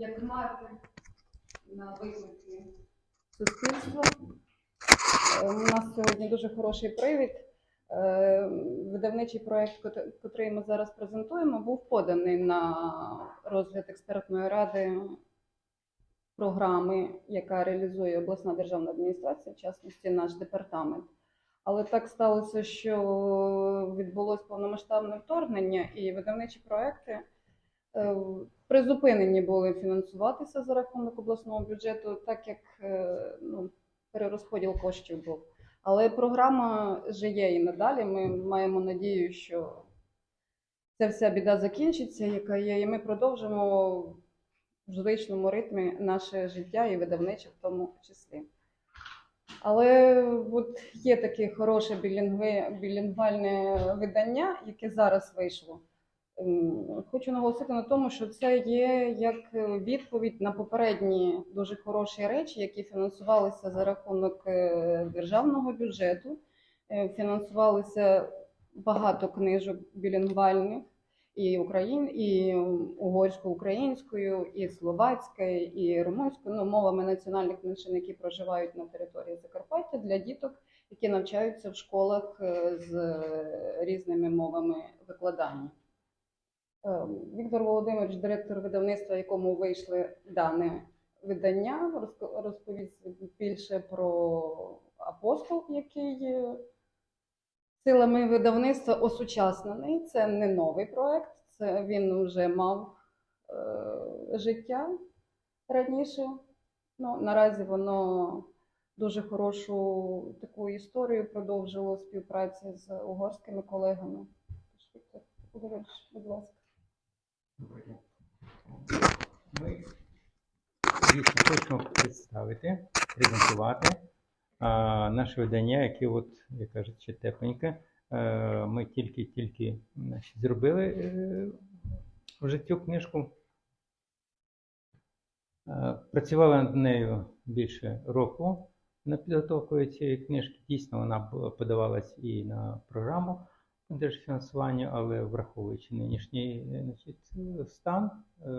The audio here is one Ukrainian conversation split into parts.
як маркер на виклики суспільства. Е, У нас сьогодні дуже хороший привід. Е, Видавничий проект, кот- котрий ми зараз презентуємо, був поданий на розгляд експертної ради програми, яка реалізує обласна державна адміністрація, в частності наш департамент. Але так сталося, що відбулось повномасштабне вторгнення, і видавничі проекти призупинені були фінансуватися за рахунок обласного бюджету, так як е, ну, перерозподіл коштів був. Але програма живе і надалі. Ми маємо надію, що ця вся біда закінчиться, яка є, і ми продовжимо в звичному ритмі наше життя і видавниче в тому числі. Але от є таке хороше білінгвальне видання, яке зараз вийшло. Хочу наголосити на тому, що це є як відповідь на попередні дуже хороші речі, які фінансувалися за рахунок е, державного бюджету. Е, Фінансувалися багато книжок білінгвальних і Україн, і угорсько-українською, і словацькою, і румунською, ну, мовами національних меншин, які проживають на території Закарпаття для діток, які навчаються в школах е, з е, різними мовами викладання. Е, Віктор Володимирович, директор видавництва, якому вийшли дане видання, розповість більше про апостол, який силами видавництва осучаснений. Це не новий проект, це він вже мав е, життя раніше. Ну, наразі воно дуже хорошу таку історію продовжило співпраці з угорськими колегами. Віктор будь ласка. Ми дійсно хочемо представити, презентувати а, наше видання, яке, от, як кажуть, ще тепленьке. Ми тільки-тільки зробили е, вже цю книжку. Працювали над нею більше року на підготовку цієї книжки. Дійсно, вона подавалась і на програму держфінансування, але враховуючи нинішній е, значить, стан, е,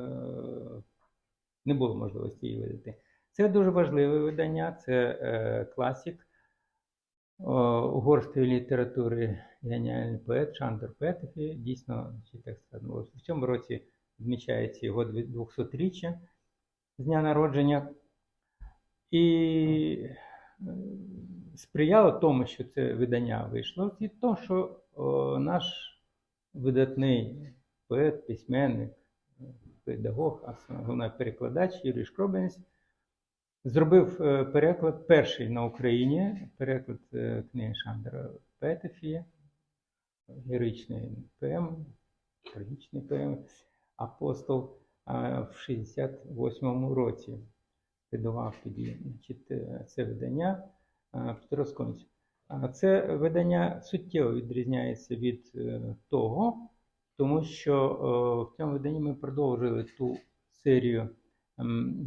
не було можливості її видати. Це дуже важливе видання, це е, класик е, угорської літератури, геніальний поет Шандор Петефі. Дійсно, значить, так сказано, в цьому році відмічається його 200-річчя з дня народження. І сприяло тому, що це видання вийшло, і то, що о, наш видатний поет, письменник, педагог, а головне перекладач Юрій Шкробенець зробив е, переклад перший на Україні, переклад е, книги Шандера Петефі, героїчний поем, трагічний поем Апостол в 68-му році видавав тоді значить, е, це видання Петро Сконч. Це видання суттєво відрізняється від е, того, тому що е, в цьому виданні ми продовжили ту серію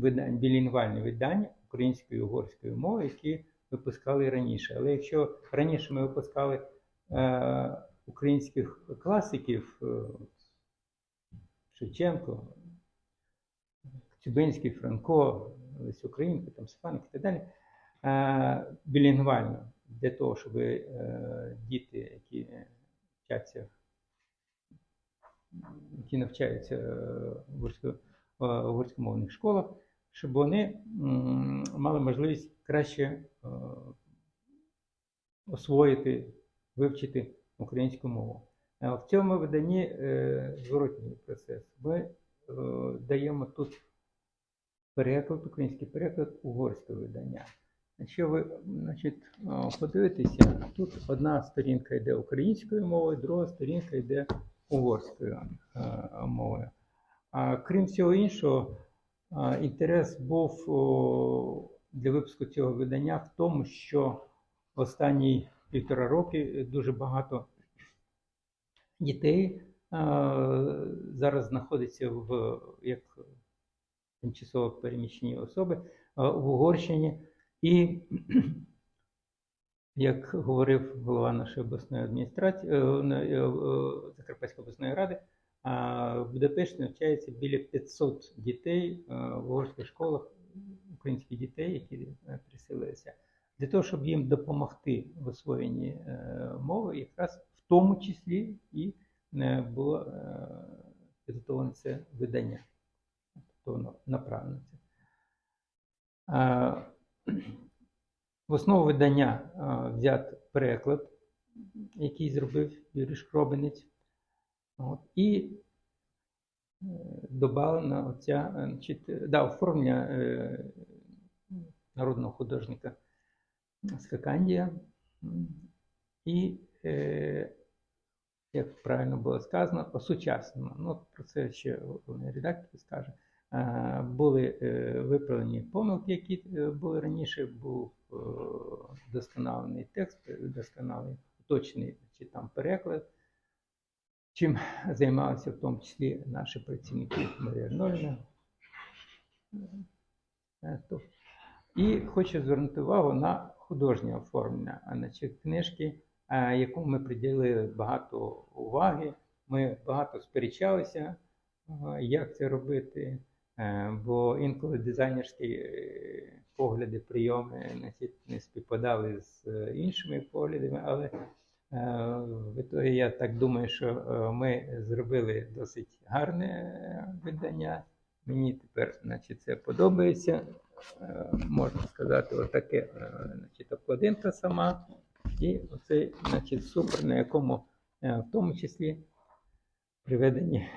видань, білінгвальних видань української і угорської мови, які випускали раніше. Але якщо раніше ми випускали е, українських класиків, Шевченко, Цюбинський, Франко, Лесь Українка, там Стефаник і так далі, білінгвально для того, щоб е, діти, які вчаться, які навчаються е, в угорськомовних школах, щоб вони мали можливість краще е, освоїти, вивчити українську мову. Е, В цьому виданні е, зворотній процес. Ми е, даємо тут переклад, український переклад угорського видання. Якщо ви значить, подивитеся, тут одна сторінка йде українською мовою, друга сторінка йде угорською мовою. А крім всього іншого, інтерес був для випуску цього видання в тому, що останні півтора роки дуже багато дітей зараз знаходиться в як тимчасово переміщені особи в Угорщині. І, як говорив голова нашої обласної адміністрації, е, е, е, Закарпатської обласної ради, в Будапешті навчається біля 500 дітей в угорських школах, українських дітей, які приселилися. Для того, щоб їм допомогти в освоєнні мови, якраз в тому числі і було підготовлене це видання. Тобто направлено це. В основу видання а, взят переклад, який зробив Юрій Шкробинець. От, і е, додана оця е, е, да, оформлення е, народного художника Скакандія. І, е, як правильно було сказано, по-сучасному. Ну, про це ще головний редактор скаже. Е, Були е, виправлені помилки, які е, були раніше, був досконалений текст, досконалий уточний чи там переклад, чим займалися в тому числі наші працівники Марія Арнольна. Е, І хочу звернути увагу на художнє оформлення значить, книжки, яку ми приділили багато уваги. Ми багато сперечалися, як це робити, бо інколи дизайнерські е, погляди, прийоми не співпадали з е, іншими поглядами, але е, в ітогі я так думаю, що е, ми зробили досить гарне е, видання. Мені тепер значить, це подобається. Е, Можна сказати, отаке е, значить, обкладинка сама. І оцей значить, супер, на якому е, в тому числі приведені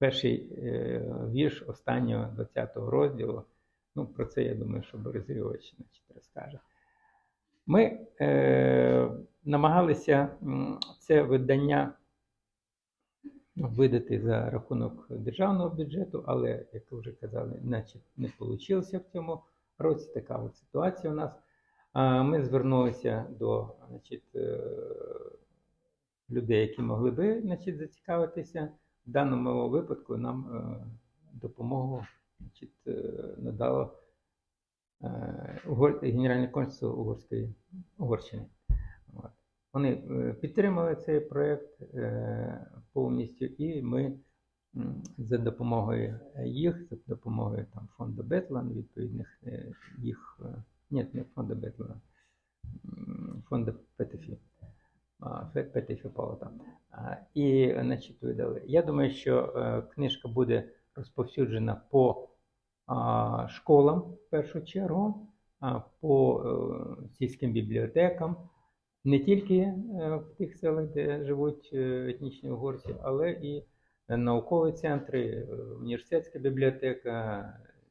перший е, вірш останнього 20-го розділу. Ну, про це я думаю, що Борис значить, розкаже. Ми е, намагалися це видання видати за рахунок державного бюджету, але, як ви вже казали, значить, не вийшло в цьому році. Така от ситуація у нас. Ми звернулися до значить, е, людей, які могли би значить, зацікавитися. В даному випадку нам е, допомогу значить, е, надало е, Генеральне консульство Угорської Угорщини. Вони підтримали цей проєкт повністю, і ми за допомогою їх, за допомогою там, фонду Бетлан, відповідних їх, ні, не фонду Бетлана, фонду Фе- ПТФІ Палата. І, значить, видали. Я думаю, що е, книжка буде розповсюджена по школам в першу чергу, по е, сільським бібліотекам, не тільки е, в тих селах, де живуть етнічні угорці, але і наукові центри, університетська бібліотека,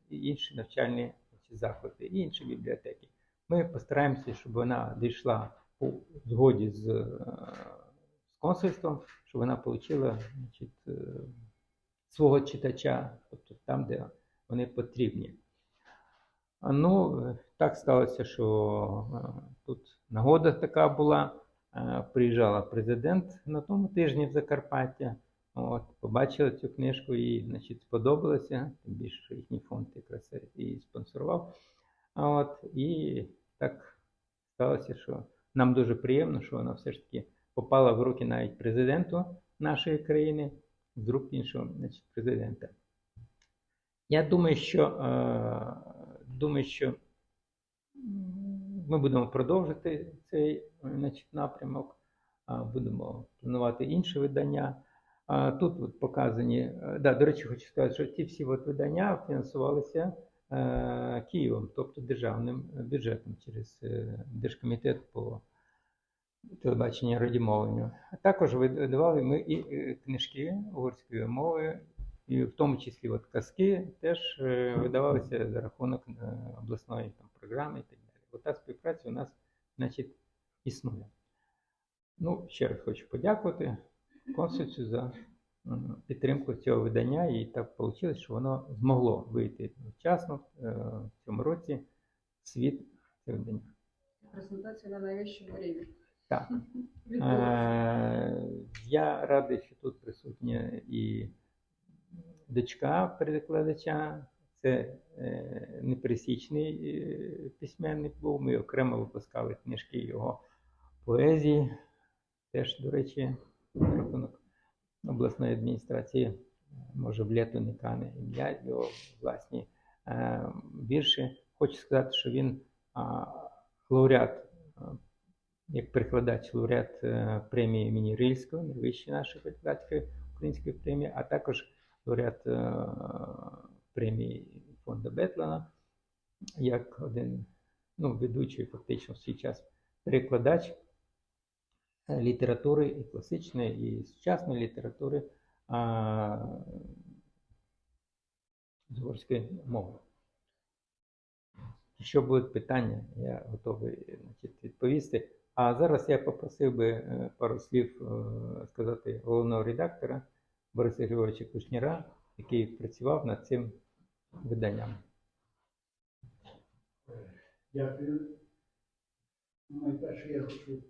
інші навчальні заклади, і інші бібліотеки. Ми постараємося, щоб вона дійшла у згоді з консульством, щоб вона отримала значить, е, свого читача, тобто там, де вони потрібні. Ну, так сталося, що е, тут нагода така була. Е, Приїжджала президент на тому тижні в Закарпаття. От, побачила цю книжку і значить, сподобалося, тим більше що їхній фонд якраз і спонсорував. От, і так сталося, що нам дуже приємно, що вона все ж таки попала в руки навіть президенту нашої країни, з рук іншого значить, президента. Я думаю, що, е, думаю, що ми будемо продовжити цей значить, напрямок, будемо планувати інші видання. Тут от показані, е, да, до речі, хочу сказати, що ці всі от видання фінансувалися е, Києвом, тобто державним бюджетом через е, Держкомітет по телебаченню і радіомовленню. А також видавали ми і е, книжки угорською мовою, і в тому числі от казки теж е, видавалися за рахунок е, обласної там, програми і так далі. От та співпраця у нас, значить, існує. Ну, ще раз хочу подякувати консульцю за підтримку цього видання. І так вийшло, що воно змогло вийти вчасно в цьому році в світ це видання. Презентація на найвищому рівні. Так. Е, Я радий, що тут присутня і дочка перекладача. Це е, непересічний е, письменник був. Ми окремо випускали книжки його поезії. Теж, до речі, рахунок обласної адміністрації, може в літу не кане ім'я його власні е, вірші. Хочу сказати, що він лауреат, як перекладач, лауреат е, премії імені Рильського, найвищої нашої перекладацької української премії, а також лауреат е, премії фонду Бетлана, як один ну, ведучий фактично в свій час перекладач е, літератури і класичної, і сучасної літератури а, з угорської мови. Якщо будуть питання, я готовий значить, відповісти. А зараз я попросив би е, пару слів е, сказати головного редактора Бориса Григоровича Кушніра, який працював над цим виданням. Дякую. Найперше я хочу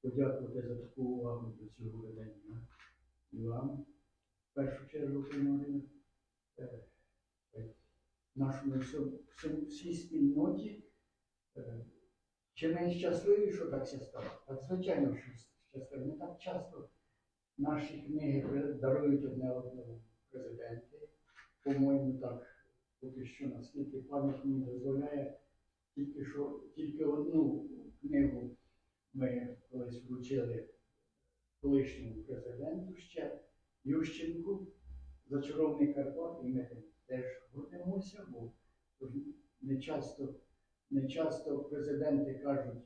подякувати за таку увагу до цього видання. І вам, в першу чергу, пані е, нашому всій спільноті. Чи ми щасливі, що так все стало? Так, звичайно, що щасливі. Не так часто наші книги дарують одне одному президенти. По-моєму, так поки що, наскільки пам'ять мені дозволяє, тільки що тільки одну книгу ми колись вручили колишньому президенту ще Ющенку Зачарований Карпат, і ми теж гордимося, бо не часто, не часто президенти кажуть,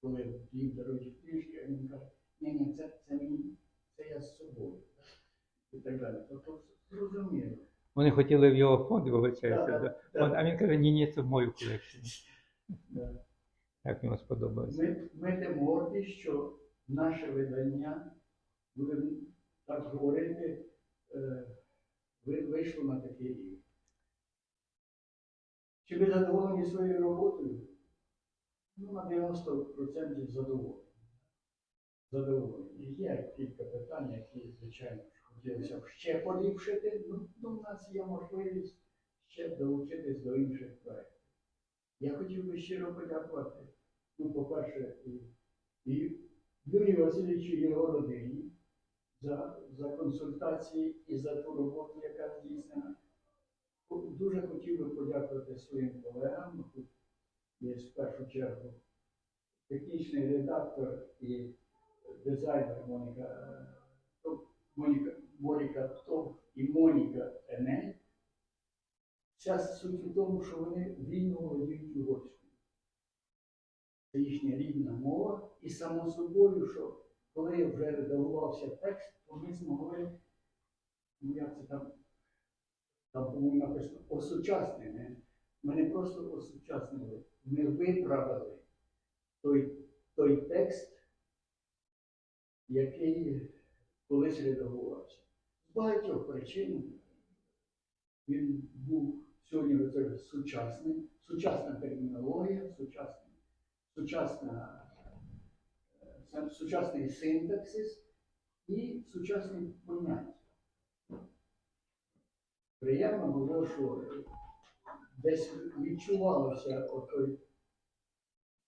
коли їм дарують книжки, він каже, ні, ні, це, це мені, це я з собою. І так далі. Тобто зрозуміло. Вони хотіли в його фонд, вибачаюся, Да, да. да, а він каже, ні, ні, це в мою колекцію. Да. Так йому сподобалося. Ми, ми тим горді, що наше видання, будемо так говорити, е, вийшло на такий рівень. Чи ви задоволені своєю роботою? Ну, на 90% задоволені. Задоволені. Є кілька питань, які, звичайно, хотілося б ще поліпшити. Ну, ну, у нас є можливість ще долучитись до інших проєктів. Я хотів би щиро подякувати ну, по-перше, і, і Юрію Васильовичу і його родині за, за консультації і за ту роботу, яка здійснена. Дуже хотів би подякувати своїм колегам. Тут є в першу чергу технічний редактор і дизайнер Моніка, е, Моніка, Моніка Тов і Моніка Енель. Вся суть у тому, що вони вільно володіють угорською це їхня рідна мова, і само собою, що коли вже редагувався текст, то ми змогли, ну як це там, там по-моєму написано, осучаснене. Ми не просто осучаснили, ми виправили той, той текст, який колись редагувався. З багатьох причин він був сьогодні вже сучасний, сучасна термінологія, сучасний сучасна, е, сучасний синтаксис і сучасні поняття. Приємно було, що десь відчувалося отой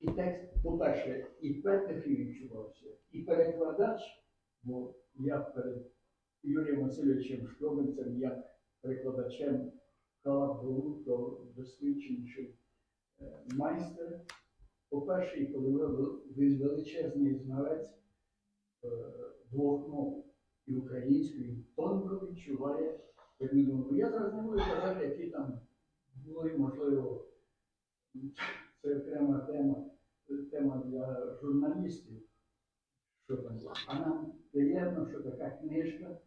і текст, по-перше, і Петефі відчувався, і перекладач, бо я перед Юрієм Васильовичем Шкробинцем, як перекладачем Калабу, то досвідченіший е, майстер. По-перше, коли він величезний знавець е, двох мов і української, тонко відчуває термінову. Я зараз не буду казати, які там були, можливо, це окрема тема, тема для журналістів. Що там. А нам приємно, що така книжка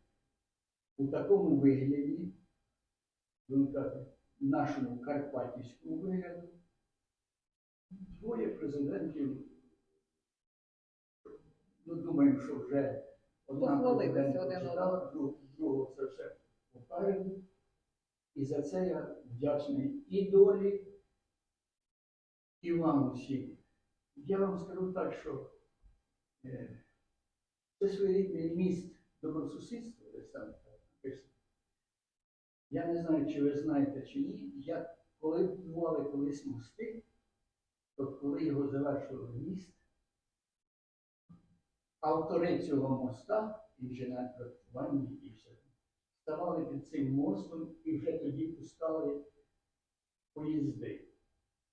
у такому вигляді, будемо нашому карпатівському вигляду, Двоє президентів. Ну, думаю, що вже одна Похвалилися один друг- другого це все попереду. І за це я вдячний і долі, і вам усім. Я вам скажу так, що е, це своєрідний міст добросусідства, там написано. Я не знаю, чи ви знаєте, чи ні. Я, коли будували колись мости, то коли його завершували міст, автори цього моста інженер-проектування і все. Ставали під цим мостом і вже тоді пускали поїзди.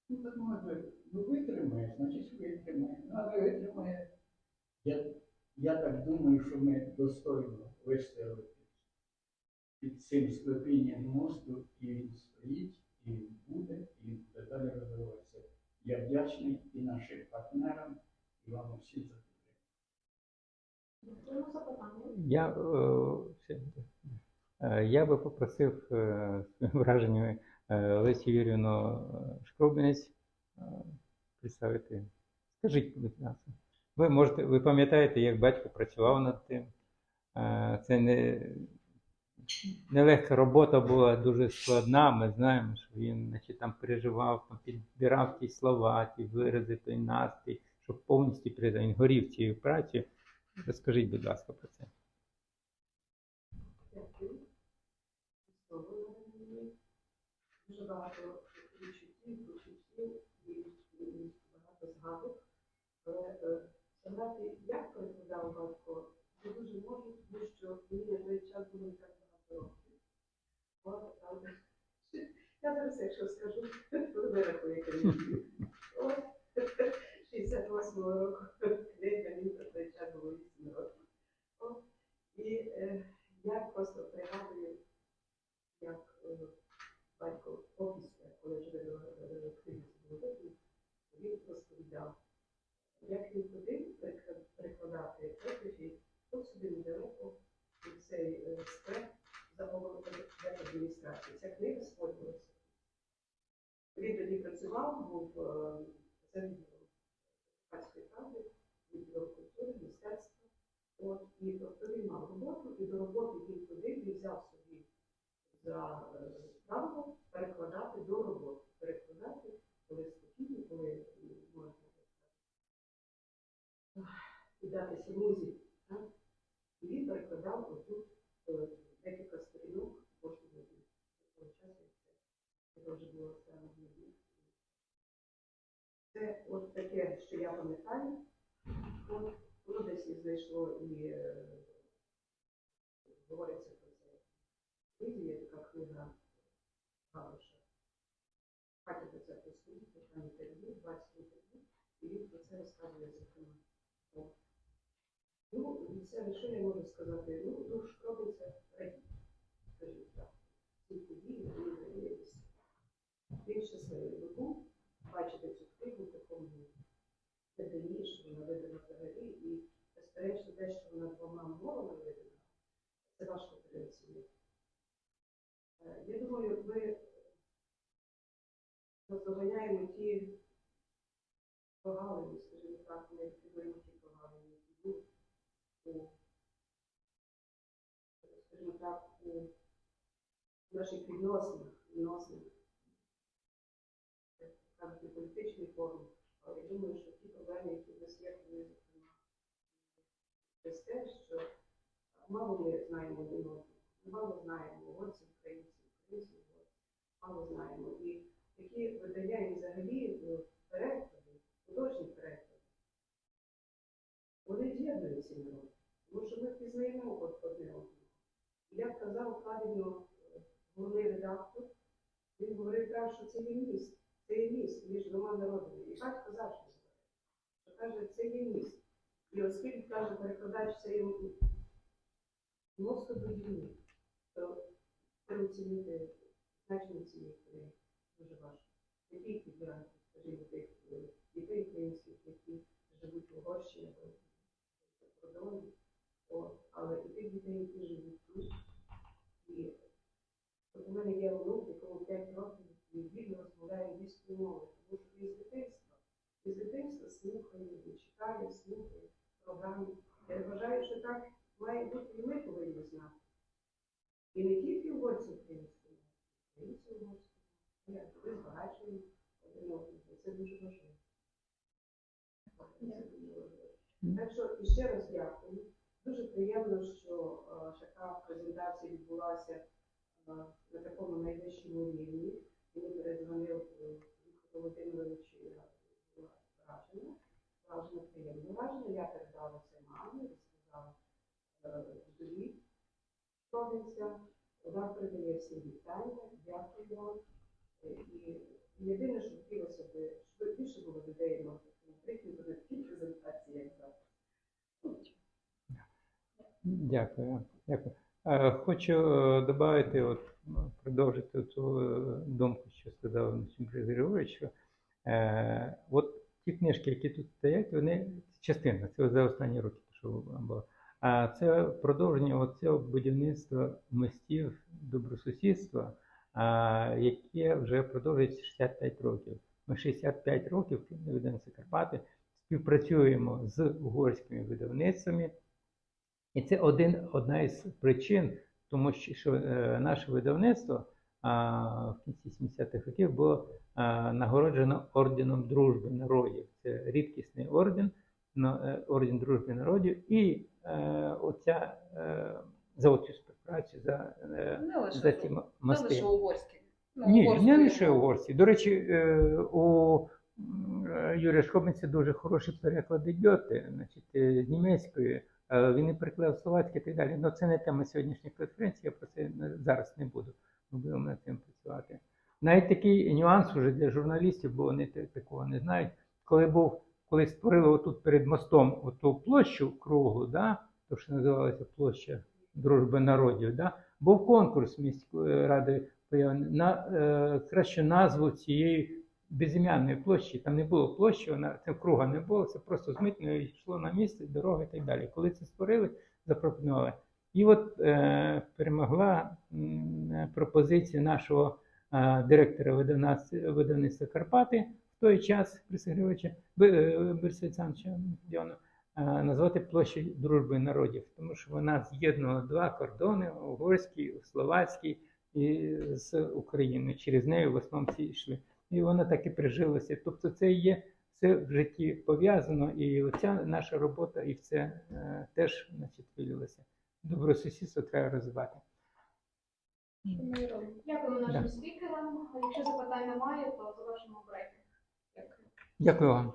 Ну, так може, ну витримає, значить витримає. Ну, але витримає. Я, я так думаю, що ми достойно вистояли під, під цим склепінням мосту, і він стоїть, і він буде, і він буде далі розвиватися. Я вдячний і нашим партнерам, і вам усім за. Я, е, я би попросив е, своїми враженнями е, Юрівну е, Шкрубинець е, представити. Скажіть, будь ласка, ви можете, ви пам'ятаєте, як батько працював над тим? Е, Це не, нелегка робота була дуже складна. Ми знаємо, що він значить, там переживав, там підбирав ті слова, ті вирази, той настрій, щоб повністю передав. Він горів цією працею. Розкажіть, будь ласка, про це. 不知道说。Працював, був е, за відділом Карпатської правди, відділом культури, мистецтва. От, і тобто мав роботу, і до роботи він ходив, він взяв собі за е, правило перекладати до роботи. Перекладати, коли спокійно, коли можна так сказати, музі. І він перекладав отут е, декілька сторінок кожного дня. Того часу це вже було Це от таке, що я пам'ятаю. От, Воно десь і знайшло і е, говориться про це. в книзі є така книга Галуша. Хаті про це послухати, там інтерв'ю, 20 інтерв'ю, і він про це розказує зокрема. Ну, і це що я можу сказати? Ну, душ робиться радіє, скажімо так. Ці події, вони радіють. Він щасливий був бачити цю в такому виданні, що вона видана взагалі, і безперечно те, що вона двома мовами видана, це важко переоцінити. Е, Я думаю, ми наздоганяємо ті прогалини, скажімо так, ми ліквідуємо ті прогалини, які були у, скажімо так, у наших відносинах, відносинах, як кажуть, політичний форум, але я думаю, що ті проблеми, які в нас є, вони, через те, що мало ми знаємо один одного, мало знаємо угорців, українців, українців, мало знаємо. І такі видання і взагалі е, переклади, художні переклади, вони з'єднують ці народи, тому що ми впізнаємо од- одне одного. Як казав правильно е, головний редактор, він говорив що це є міст, це є міст між двома народами. І батько завжди говорить, що каже, це є міст. І оскільки каже перекладач, це є мостодобійник, то переоцінити значення цієї книги дуже важко. Не тільки скажімо, тих дітей українських, які живуть в Угорщині або за кордоном, От, але і тих дітей, які живуть тут. І от у мене є онук, якому 5 років і вільно розмовляє англійською мовою, тому що він з дитинства, і з дитинства слухає, і читає, слухає програми. Я вважаю, що так має бути і ми повинні знати. І не тільки угорці українською, українці угорською. Ні, Ми збагачуємо один одного. Це дуже важливо. Так що іще раз дякую. Дуже приємно, що е, така презентація відбулася е, на такому найвищому рівні. Мені передзвонив е, Володимирович і я була вражена. Вражена приємне враження. Я передала це мамі, розказала е, вторгнеться. Вам передає всі вітання, дякую. Е, І єдине, що хотілося б, щоб більше було людей на третій буде такі презентації, як зараз. Дякую. Дякую. Е, Хочу додати, от ну, продовжити цю е, думку, що сказав Григорович, що е, от ті книжки, які тут стоять, вони частина, це за останні роки, що було. А це продовження цього будівництва мостів добросусідства, а, яке вже продовжується 65 років. Ми 65 років видавництво Карпати співпрацюємо з угорськими видавництвами. І це один, одна із причин, тому що, що е, наше видавництво в кінці 70-х років було а, нагороджено орденом дружби народів. Це рідкісний орден, но- е, орден дружби народів, і е, оця е, за оцю співпрацю, за, е, Не лише, за ці м- не лише угорські. Ну, Ні, угорською не лише угорські. До речі, е, у е, Юрія Шкобниця дуже хороший переклад Гьоте, значить, е, з німецької. Е, Він і переклав словацьке і так далі. Але це не тема сьогоднішньої конференції, я про це зараз не буду. Ми будемо над цим працювати. Навіть такий нюанс уже для журналістів, бо вони такого не знають. Коли був, коли створили отут перед мостом оту площу круглу, да, то що називалася площа Дружби народів, да, був конкурс міської ради на е, кращу назву цієї безім'яної площі. Там не було площі, вона це круга не було, це просто з митною йшло на місце, дорога і так далі. Коли це створили, запропонували. І от е, перемогла е, пропозиція нашого е, директора видавництва, Карпати в той час Присягрівача Бориса Олександровича Діону, е, назвати площею дружби народів, тому що вона з'єднувала два кордони угорський, словацький і з Україною. Через неї в основному ці йшли. І вона так і прижилася. Тобто, це є все в житті пов'язано, і оця наша робота і в це е, теж значить, вилилося. Добросусідство треба розвивати. Дякуємо нашим Да. спікерам. Якщо запитань немає, то завершимо брейкінг. Дякую Дякую. вам.